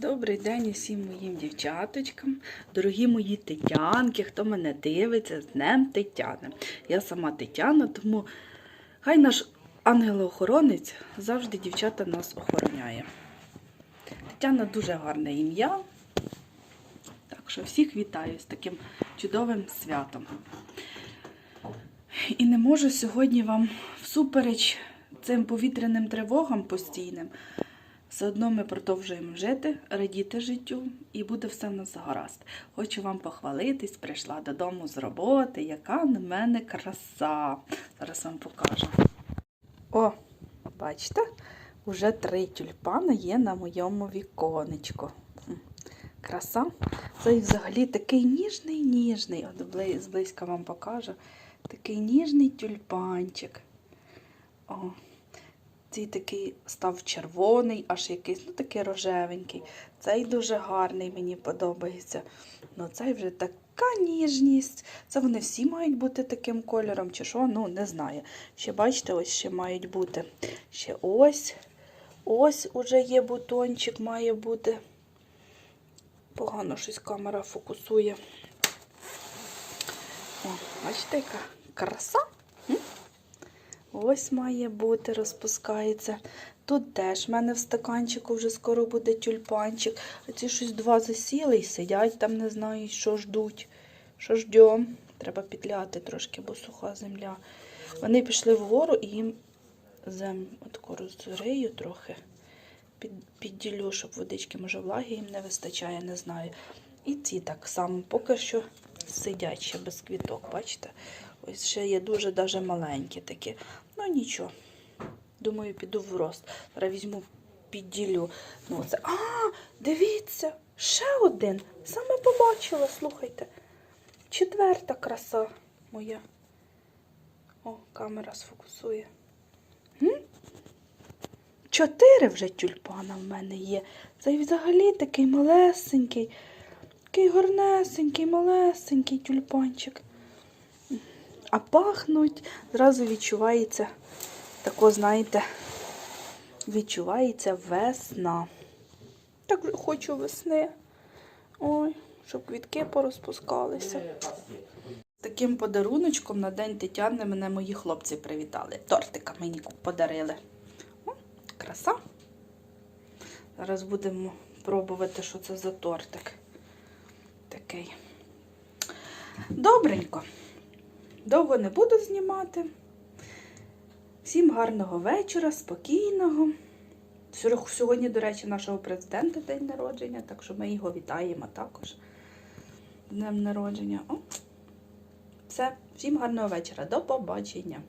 Добрий день усім моїм дівчаточкам, дорогі мої тетянки, хто мене дивиться з Днем Тетяни. Я сама Тетяна, тому хай наш ангел-охоронець завжди дівчата нас охороняє. Тетяна дуже гарне ім'я. Так що всіх вітаю з таким чудовим святом. І не можу сьогодні вам всупереч цим повітряним тривогам постійним. Все одно ми продовжуємо жити, радіти життю, і буде все в нас гаразд. Хочу вам похвалитись, прийшла додому з роботи, яка на мене краса. Зараз вам покажу. О, бачите, уже три тюльпани є на моєму віконечку. Краса. Це взагалі такий ніжний, ніжний. От бли- зблизька вам покажу. Такий ніжний тюльпанчик. О, цей такий став червоний, аж якийсь, ну такий рожевенький. Цей дуже гарний, мені подобається. Ну, цей вже така ніжність. Це вони всі мають бути таким кольором, чи що? Ну, не знаю. Ще бачите, ось ще мають бути. Ще ось. Ось уже є бутончик, має бути. Погано щось камера фокусує. О, бачите, яка краса? Ось має бути, розпускається. Тут теж в мене в стаканчику вже скоро буде тюльпанчик. А ці щось два засіли і сидять там, не знаю, що ждуть. Що ждем. Треба підляти трошки, бо суха земля. Вони пішли вгору і їм землю розрию трохи. Під, підділю, щоб водички, може, влаги їм не вистачає, не знаю. І ці так само поки що сидять ще без квіток, бачите? Ось ще є дуже даже маленькі такі. Нічого. Думаю, піду в рост. Зараз візьму підділю. Ну, це... А, дивіться, ще один. Саме побачила, слухайте. Четверта краса моя. О, камера сфокусує. М? Чотири вже тюльпана в мене є. Це взагалі такий малесенький, такий гарнесенький, малесенький тюльпанчик. А пахнуть, зразу відчувається, тако, знаєте, відчувається весна. Так хочу весни. Ой, щоб квітки порозпускалися. Таким подаруночком на День Тетяни мене мої хлопці привітали. Тортика мені подарили. О, краса. Зараз будемо пробувати, що це за тортик. Такий. Добренько. Довго не буду знімати. Всім гарного вечора, спокійного. Сьогодні, до речі, нашого президента день народження, так що ми його вітаємо також. Днем народження. О, все, всім гарного вечора. До побачення.